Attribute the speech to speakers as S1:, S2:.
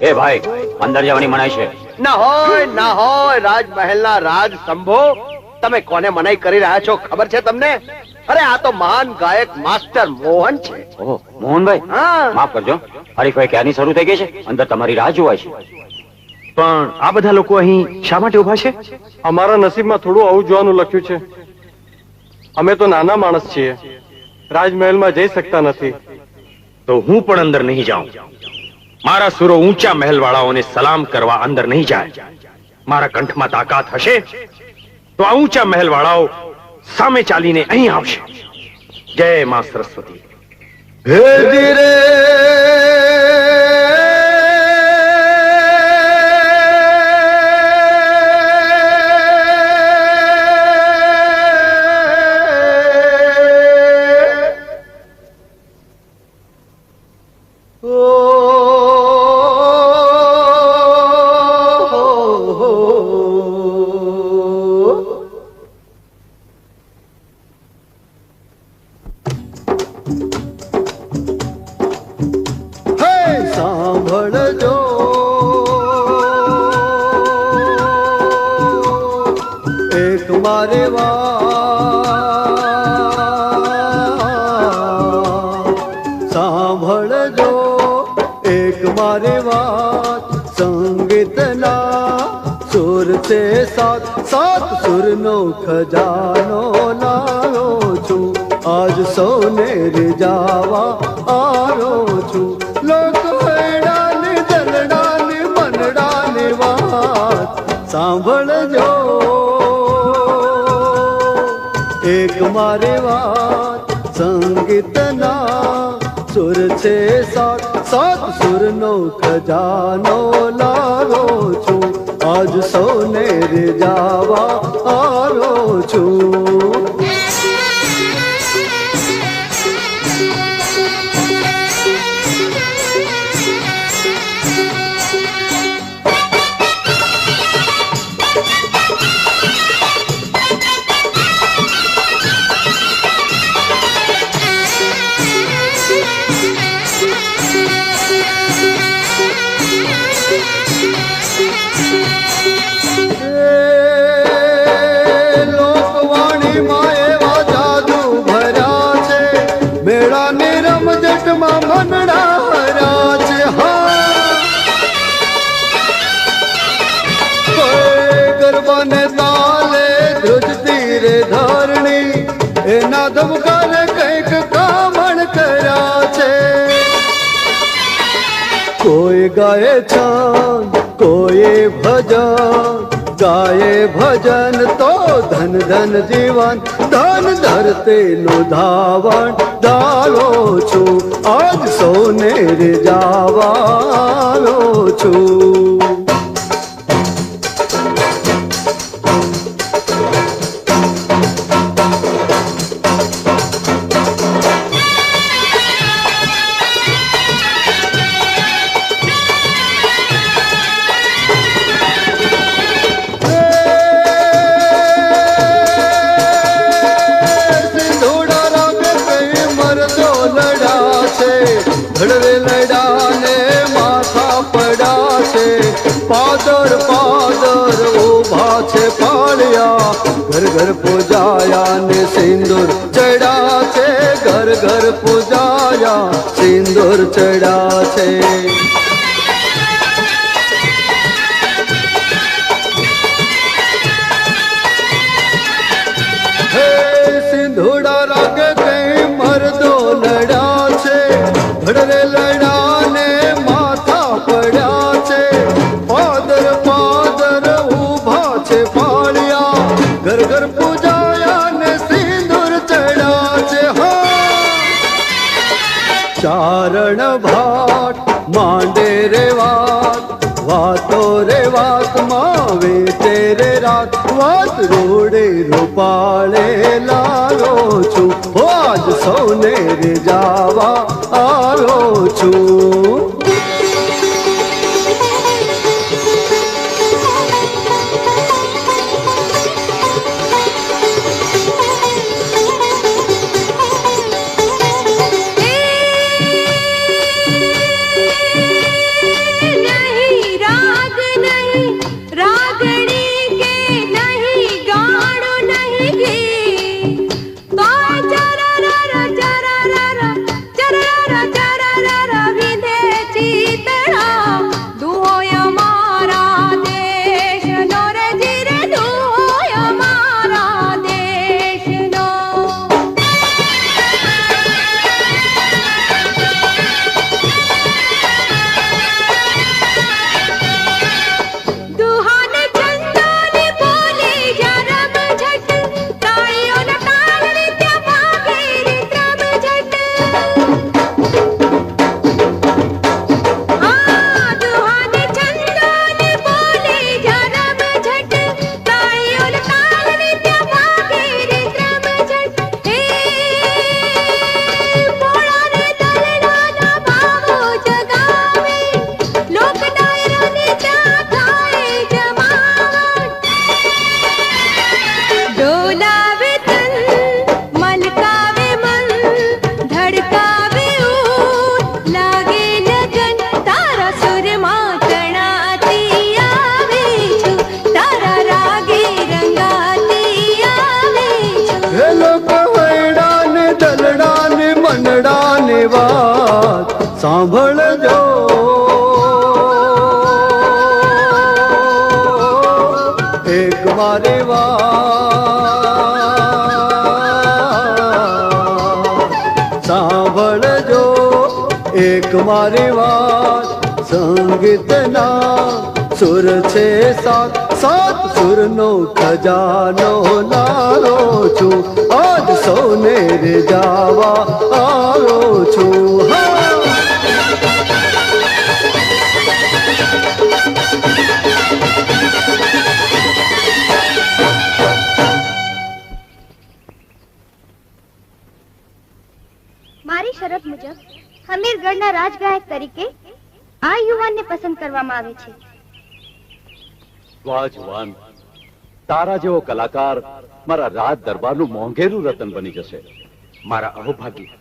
S1: એ ભાઈ અંદર જવાની મનાઈ છે.
S2: ના હોય ના હોય રાજમહેલના રાજ સંભો તમે કોને મનાઈ કરી રહ્યા છો ખબર છે તમને? અરે આ તો મહાન ગાયક માસ્ટર મોહન છે.
S1: ઓહો મોહનભાઈ
S2: હા.
S1: માફ કરજો. હરીફાઈ ક્યાંની શરૂ થઈ ગઈ છે? અંદર તમારી રાહ જોવાય છે.
S3: પણ આ બધા લોકો અહીં શા માટે ઊભા છે?
S4: અમારા નસીબમાં થોડું આવું જોવાનું લખ્યું છે. અમે તો નાના માણસ છીએ. રાજમહેલમાં જઈ શકતા નથી.
S3: તો હું પણ અંદર નહીં જાઉં. મારા સુરો ઊંચા મહેલ વાળાઓને સલામ કરવા અંદર નહીં જાય. મારા કંઠમાં તાકાત હશે તો આ ઊંચા મહેલવાળાઓ સામે ચાલીને અહીં આવશે. જય માં સરસ્વતી.
S2: હે સાંભળજો એક મારે વાત સાંભળજો. એક મારે વાત સંગીતના સુર તે સાત. સાત સુરનો ખજાનો લાવ્યો છું. આજ સૌને રીજાવા આવ્યો છું. એક મારી વાત સંગીતના સુર છે સાત. સાત સુરનો ખજાનો લાવો છું. આજ સૌને રીજાવા આવ્યો છું. ગરબાને તાલે ધ્રુજતી રે ધારણી. એના ધબકારે કંઈક કામણ કર્યા છે. કોઈ ગાય છાન, કોઈ ભજન, ગાયે ભજન તો ધન ધન જીવન, ધન ધરતીનું ધાવણ. ડાલો છું, આજ સૌને રીજાવાલો છું. પાદર પાદર ઊભા છે પાળિયા. ઘર ઘર પૂજાયા ને સિંદૂર ચડ્યા છે. ઘર ઘર પૂજાયા, સિંદૂર ચડ્યા છે. લડ્યા છે. ભડરે લડાને ચારણ ભાટ માંડે રે વાત, વાતો રે વાત માવે તેરે રાત, વાત રોડે રૂપાળે લાલો છું. આજ સૌને રે જાવા આવ્યો છું. વાત સાંભળજો એક મારી વાત. સંગીતના સુર છે સાત. સાત સુરનો ખજાનો લારો છું. આજ સૌને રે જાવા આવો છું. હા.
S5: હમીરગઢના રાજગાયક તરીકે આ યુવાનને પસંદ કરવામાં આવે છે.
S6: વાહ જુવાન તારા જેવો કલાકાર મારા રાજ દરબારનું મોંઘેરું રતન બની જશે.
S3: મારા અહોભાગ્ય